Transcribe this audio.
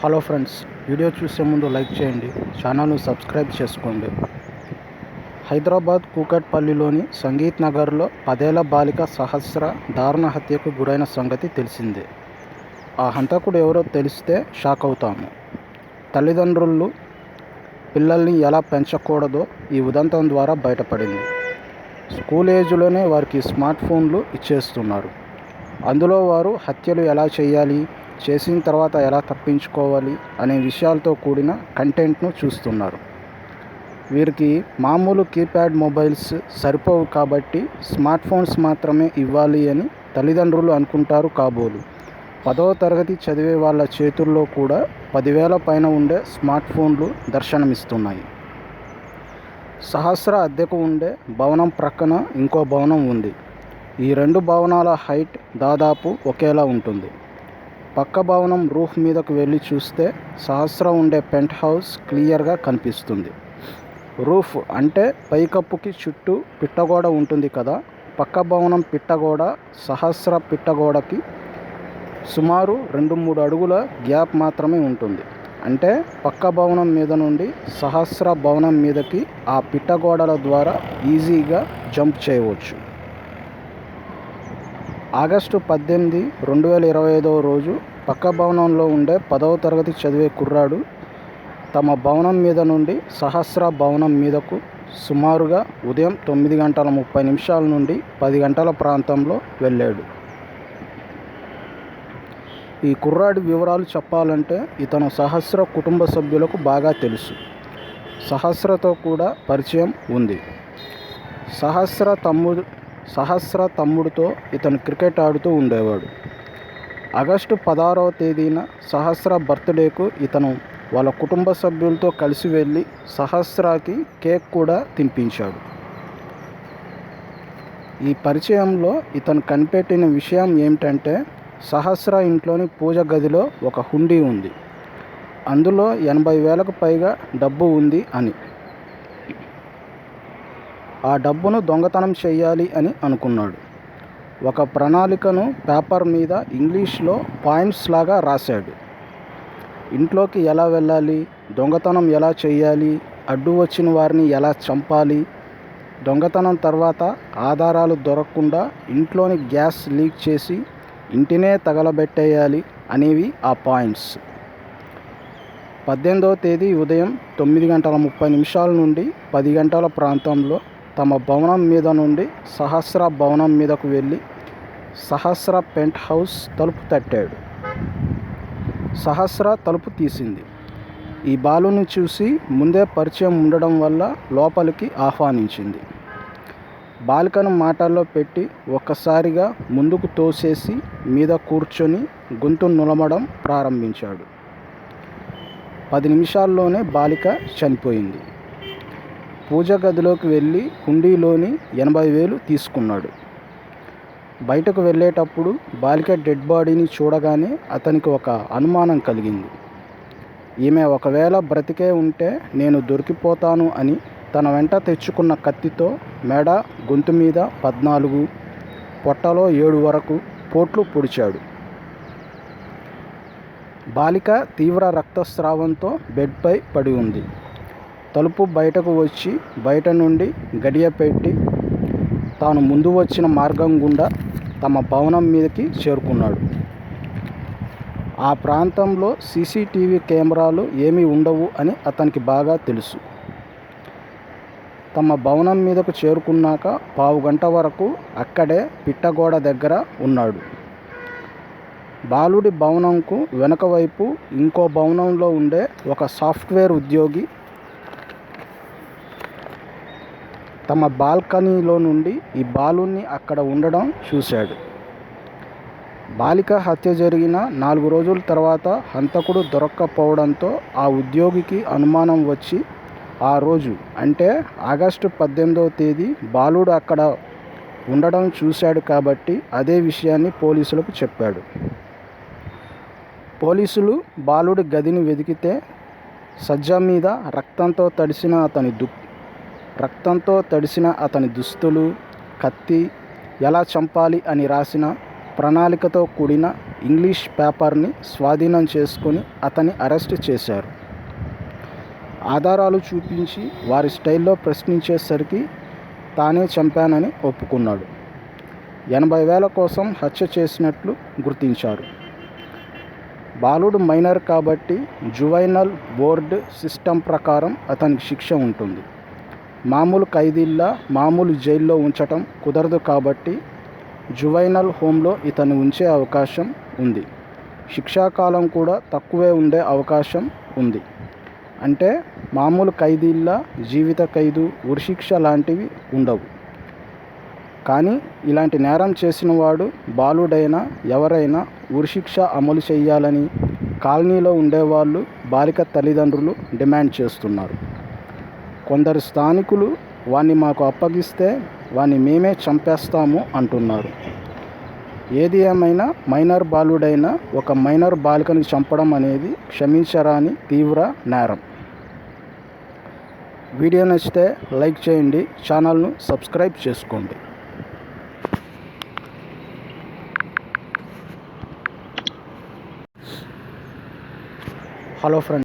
Hello friends video చూసే ముందు like చేయండి. ఛానల్ను సబ్స్క్రైబ్ చేసుకోండి. హైదరాబాద్ కూకట్పల్లిలోని సంగీత్ నగర్లో పదేళ్ళ బాలిక సహస్ర దారుణ హత్యకు గురైన సంగతి తెలిసిందే. ఆ హంతకుడు ఎవరో తెలిస్తే షాక్ అవుతాము. తల్లిదండ్రులు పిల్లల్ని ఎలా పెంచకూడదో ఈ ఉదంతం ద్వారా బయటపడింది. స్కూల్ ఏజ్లోనే వారికి స్మార్ట్ ఫోన్లు ఇచ్చేస్తున్నారు. అందులో వారు హత్యలు ఎలా చేయాలి? చేసిన తర్వాత ఎలా తప్పించుకోవాలి అనే విషయాలతో కూడిన కంటెంట్ను చూస్తున్నారు. వీరికి మామూలు కీప్యాడ్ మొబైల్స్ సరిపోవు కాబట్టి స్మార్ట్ ఫోన్స్ మాత్రమే ఇవ్వాలి అని తల్లిదండ్రులు అనుకుంటారు కాబోలు. పదవ తరగతి చదివే వాళ్ళ చేతుల్లో కూడా పదివేల పైన ఉండే స్మార్ట్ ఫోన్లు దర్శనమిస్తున్నాయి. సహస్ర అద్దెకు ఉండే భవనం ప్రక్కన ఇంకో భవనం ఉంది. ఈ రెండు భవనాల హైట్ దాదాపు ఒకేలా ఉంటుంది. పక్క భవనం రూఫ్ మీదకు వెళ్ళి చూస్తే సహస్ర ఉండే పెంట్ హౌస్ క్లియర్గా కనిపిస్తుంది. రూఫ్ అంటే పైకప్పుకి చుట్టూ పిట్టగోడ ఉంటుంది కదా పక్క భవనం పిట్టగోడ సహస్ర పిట్టగోడకి సుమారు రెండు మూడు అడుగుల గ్యాప్ మాత్రమే ఉంటుంది. అంటే పక్క భవనం మీద నుండి సహస్ర భవనం మీదకి ఆ పిట్టగోడల ద్వారా ఈజీగా జంప్ చేయవచ్చు. ఆగస్టు పద్దెనిమిది రెండు వేల ఇరవై ఐదవ రోజు పక్క భవనంలో ఉండే పదవ తరగతి చదివే కుర్రాడు తమ భవనం మీద నుండి సహస్ర భవనం మీదకు సుమారుగా ఉదయం తొమ్మిది గంటల ముప్పై నిమిషాల నుండి పది గంటల ప్రాంతంలో వెళ్ళాడు. ఈ కుర్రాడి వివరాలు చెప్పాలంటే ఇతను సహస్ర కుటుంబ సభ్యులకు బాగా తెలుసు. సహస్రతో కూడా పరిచయం ఉంది. సహస్ర తమ్ముడు సహస్ర తమ్ముడితో ఇతను క్రికెట్ ఆడుతూ ఉండేవాడు. ఆగస్టు పదహారవ తేదీన సహస్ర బర్త్డేకు ఇతను వాళ్ళ కుటుంబ సభ్యులతో కలిసి వెళ్ళి సహస్రాకి కేక్ కూడా తినిపించాడు. ఈ పరిచయంలో ఇతను కనిపెట్టిన విషయం ఏమిటంటే సహస్ర ఇంట్లోని పూజ గదిలో ఒక హుండీ ఉంది. అందులో ఎనభై వేలకు పైగా డబ్బు ఉంది అని. ఆ డబ్బును దొంగతనం చేయాలి అని అనుకున్నాడు. ఒక ప్రణాళికను పేపర్ మీద ఇంగ్లీష్లో పాయింట్స్ లాగా రాశాడు. ఇంట్లోకి ఎలా వెళ్ళాలి? దొంగతనం ఎలా చేయాలి? అడ్డు వచ్చిన వారిని ఎలా చంపాలి? దొంగతనం తర్వాత ఆధారాలు దొరకకుండా ఇంట్లోని గ్యాస్ లీక్ చేసి ఇంటినే తగలబెట్టేయాలి అనేవి ఆ పాయింట్స్. పద్దెనిమిదవ తేదీ ఉదయం తొమ్మిది గంటల ముప్పై నిమిషాల నుండి పది గంటల ప్రాంతంలో తమ భవనం మీద నుండి సహస్ర భవనం మీదకు వెళ్ళి సహస్ర పెంట్ హౌస్ తలుపు తట్టాడు. సహస్ర తలుపు తీసింది. ఈ బాలుని చూసి ముందే పరిచయం ఉండడం వల్ల లోపలికి ఆహ్వానించింది. బాలికను మాటల్లో పెట్టి ఒక్కసారిగా ముందుకు తోసేసి మీద కూర్చొని గొంతు నులమడం ప్రారంభించాడు. పది నిమిషాల్లోనే బాలిక చనిపోయింది. పూజ గదిలోకి వెళ్ళి హుండీలోని ఎనభై వేలు తీసుకున్నాడు. బయటకు వెళ్ళేటప్పుడు బాలిక డెడ్ బాడీని చూడగానే అతనికి ఒక అనుమానం కలిగింది. ఈమె ఒకవేళ బ్రతికే ఉంటే నేను దొరికిపోతాను అని తన వెంట తెచ్చుకున్న కత్తితో మెడ గొంతు మీద పద్నాలుగు పొట్టలో ఏడు వరకు పోట్లు పొడిచాడు. బాలిక తీవ్ర రక్తస్రావంతో బెడ్పై పడి ఉంది. తలుపు బయటకు వచ్చి బయట నుండి గడియ పెట్టి తాను ముందు వచ్చిన మార్గం గుండా తమ భవనం మీదకి చేరుకున్నాడు. ఆ ప్రాంతంలో సీసీటీవీ కెమెరాలు ఏమీ ఉండవు అని అతనికి బాగా తెలుసు. తమ భవనం మీదకు చేరుకున్నాక పావు గంట వరకు అక్కడే పిట్టగోడ దగ్గర ఉన్నాడు. బాలుడి భవనంకు వెనక వైపు ఇంకో భవనంలో ఉండే ఒక సాఫ్ట్వేర్ ఉద్యోగి తమ బాల్కనీలో నుండి ఈ బాలుని అక్కడ ఉండడం చూశాడు. బాలిక హత్య జరిగిన నాలుగు రోజుల తర్వాత హంతకుడు దొరక్కపోవడంతో ఆ ఉద్యోగికి అనుమానం వచ్చి ఆ రోజు అంటే ఆగస్టు పద్దెనిమిదవ తేదీ బాలుడు అక్కడ ఉండడం చూశాడు కాబట్టి అదే విషయాన్ని పోలీసులకు చెప్పాడు. పోలీసులు బాలుడి గదిని వెతికితే సజ్జ మీద రక్తంతో తడిసిన అతని దుక్ రక్తంతో తడిసిన అతని దుస్తులు కత్తి ఎలా చంపాలి అని రాసిన ప్రణాళికతో కూడిన ఇంగ్లీష్ పేపర్ని స్వాధీనం చేసుకొని అతన్ని అరెస్ట్ చేశారు. ఆధారాలు చూపించి వారి స్టైల్లో ప్రశ్నించేసరికి తానే చంపానని ఒప్పుకున్నాడు. ఎనభై వేల కోసం హత్య చేసినట్లు గుర్తించారు. బాలుడు మైనర్ కాబట్టి జువైనల్ బోర్డ్ సిస్టమ్ ప్రకారం అతనికి శిక్ష ఉంటుంది. మామూలు ఖైదీల్లా మామూలు జైల్లో ఉంచటం కుదరదు కాబట్టి జువైనల్ హోమ్లో ఇతను ఉంచే అవకాశం ఉంది. శిక్షాకాలం కూడా తక్కువే ఉండే అవకాశం ఉంది. అంటే మామూలు ఖైదీల్లా జీవిత ఖైదు ఉరిశిక్ష లాంటివి ఉండవు. కానీ ఇలాంటి నేరం చేసిన వాడు బాలుడైనా ఎవరైనా ఉరిశిక్ష అమలు చేయాలని కాలనీలో ఉండేవాళ్ళు బాలిక తల్లిదండ్రులు డిమాండ్ చేస్తున్నారు. కొందరు స్థానికులు వాణ్ణి మాకు అప్పగిస్తే వాణ్ణి మేమే చంపేస్తాము అంటున్నారు. ఏది ఏమైనా మైనర్ బాలుడైన ఒక మైనర్ బాలికని చంపడం అనేది క్షమించరాని తీవ్ర నేరం. వీడియో నచ్చితే లైక్ చేయండి ఛానల్ను సబ్స్క్రైబ్ చేసుకోండి. Hello friend.